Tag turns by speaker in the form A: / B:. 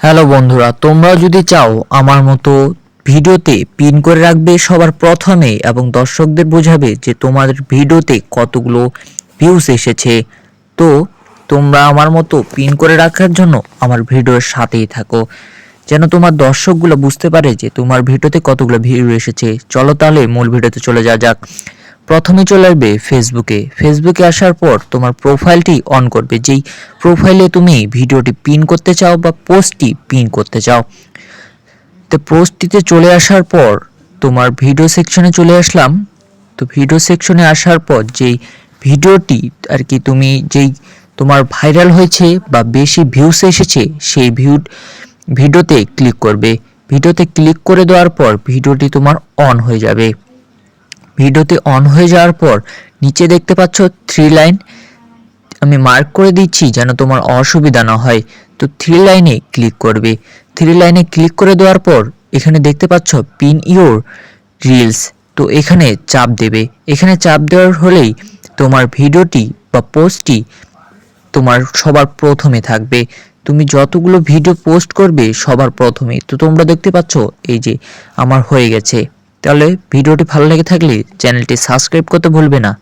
A: Hello বন্ধুরা তোমরা যদি চাও আমার মতো ভিডিওতে পিন করে রাখবে সবার প্রথমে এবং দর্শকদের বোঝাবে যে তোমাদের ভিডিওতে কতগুলো ভিউজ এসেছে, তো তোমরা আমার মতো পিন করে রাখার জন্য আমার ভিডিওর সাথেই থাকো। যেন তোমার দর্শকগুলো বুঝতে পারে যে তোমার ভিডিওতে কতগুলো ভিউ এসেছে। চলো তাহলে মূল ভিডিওতে চলে যাওয়া যাক। প্রথমে চলে আসবে ফেসবুকে ফেসবুকে আসার পর তোমার প্রোফাইলটি অন করবে। যেই প্রোফাইলে তুমি ভিডিওটি পিন করতে চাও বা পোস্টটি পিন করতে চাও। তো পোস্টটিতে চলে আসার পর তোমার ভিডিও সেকশনে চলে আসলাম। তো ভিডিও সেকশনে আসার পর যেই ভিডিওটি আর কি তুমি যেই তোমার ভাইরাল হয়েছে বা বেশি ভিউস এসেছে, সেই ভিউ ভিডিওতে ক্লিক করবে। ভিডিওতে ক্লিক করে দেওয়ার পর ভিডিওটি তোমার অন হয়ে যাবে। ভিডিওতে অন হয়ে যাওয়ার পর নিচে দেখতে পাচ্ছ থ্রি লাইন আমি মার্ক করে দিচ্ছি যেন তোমার অসুবিধা না হয়। তো থ্রি লাইনে ক্লিক করবে। থ্রি লাইনে ক্লিক করে দেওয়ার পর এখানে দেখতে পাচ্ছ পিন ইওর রিলস তো এখানে চাপ দেবে। এখানে চাপ দেওয়ার হলেই তোমার ভিডিওটি বা পোস্টটি তোমার সবার প্রথমে থাকবে। তুমি যতগুলো ভিডিও পোস্ট করবে সবার প্রথমে। তো তোমরা দেখতে পাচ্ছ এই যে আমার হয়ে গেছে। তাহলে ভিডিওটি ভালো লেগে থাকলে চ্যানেলটি সাবস্ক্রাইব করতে ভুলবে না।